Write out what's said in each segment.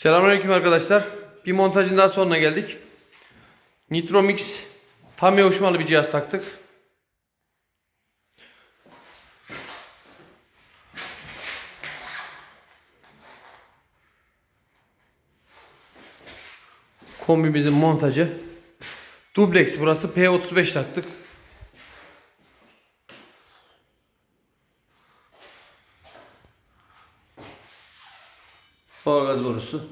Selamünaleyküm arkadaşlar. Bir montajın daha sonuna geldik. Nitro Mix tam yavuşmalı bir cihaz taktık. Kombimizin montajı. Dublex burası P35 taktık. Doğalgaz borusu.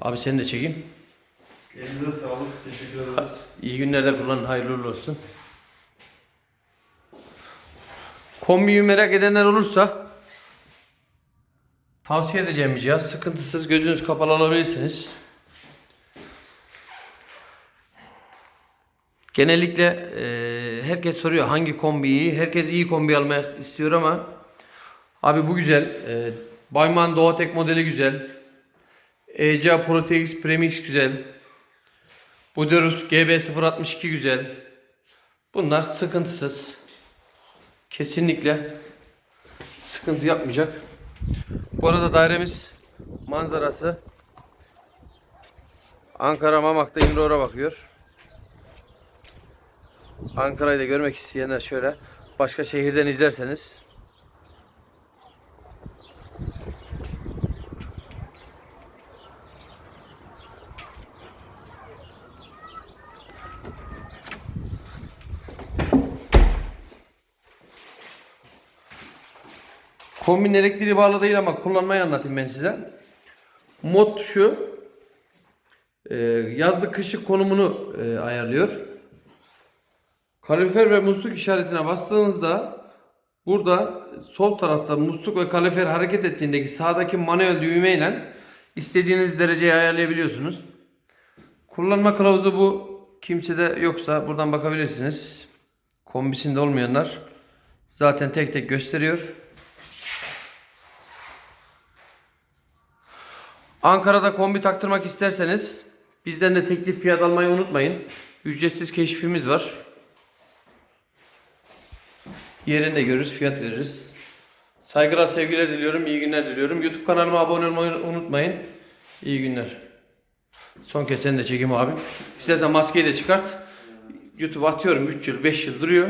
Abi seni de çekeyim. Elinize sağlık. Teşekkür ederiz. İyi günlerde kullanın. Hayırlı uğurlu olsun. Kombiyi merak edenler olursa tavsiye edeceğim bir cihaz. Sıkıntısız gözünüz kapalı alabilirsiniz. Genellikle e, herkes soruyor hangi kombi iyi. Herkes iyi kombi almak istiyor ama abi bu güzel. E, Bayman Doğatek modeli güzel. ECA Protex Premix güzel. Buderus GB062 güzel. Bunlar sıkıntısız. Kesinlikle sıkıntı yapmayacak. Bu arada dairemiz manzarası Ankara Mamak'ta İmror'a bakıyor. Ankara'yı da görmek isteyenler şöyle başka şehirden izlerseniz Kombin elektriği bağlı değil ama kullanmayı anlatayım ben size. Mod şu. e, yazlık kışlık konumunu e, ayarlıyor. Kalorifer ve musluk işaretine bastığınızda burada sol tarafta musluk ve kalorifer hareket ettiğindeki sağdaki manuel düğmeyle istediğiniz dereceyi ayarlayabiliyorsunuz. Kullanma kılavuzu bu. Kimsede yoksa buradan bakabilirsiniz. Kombisinde olmayanlar zaten tek tek gösteriyor. Ankara'da kombi taktırmak isterseniz bizden de teklif fiyat almayı unutmayın. Ücretsiz keşfimiz var. Yerinde görürüz, fiyat veririz. Saygılar, sevgiler diliyorum, iyi günler diliyorum. YouTube kanalıma abone olmayı unutmayın. İyi günler. Son kez seni de çekeyim abi. İstersen maskeyi de çıkart. YouTube atıyorum 3 yıl, 5 yıl duruyor.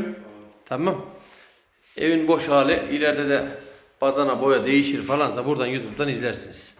Tamam. Evin boş hali, ileride de badana boya değişir falansa buradan YouTube'dan izlersiniz.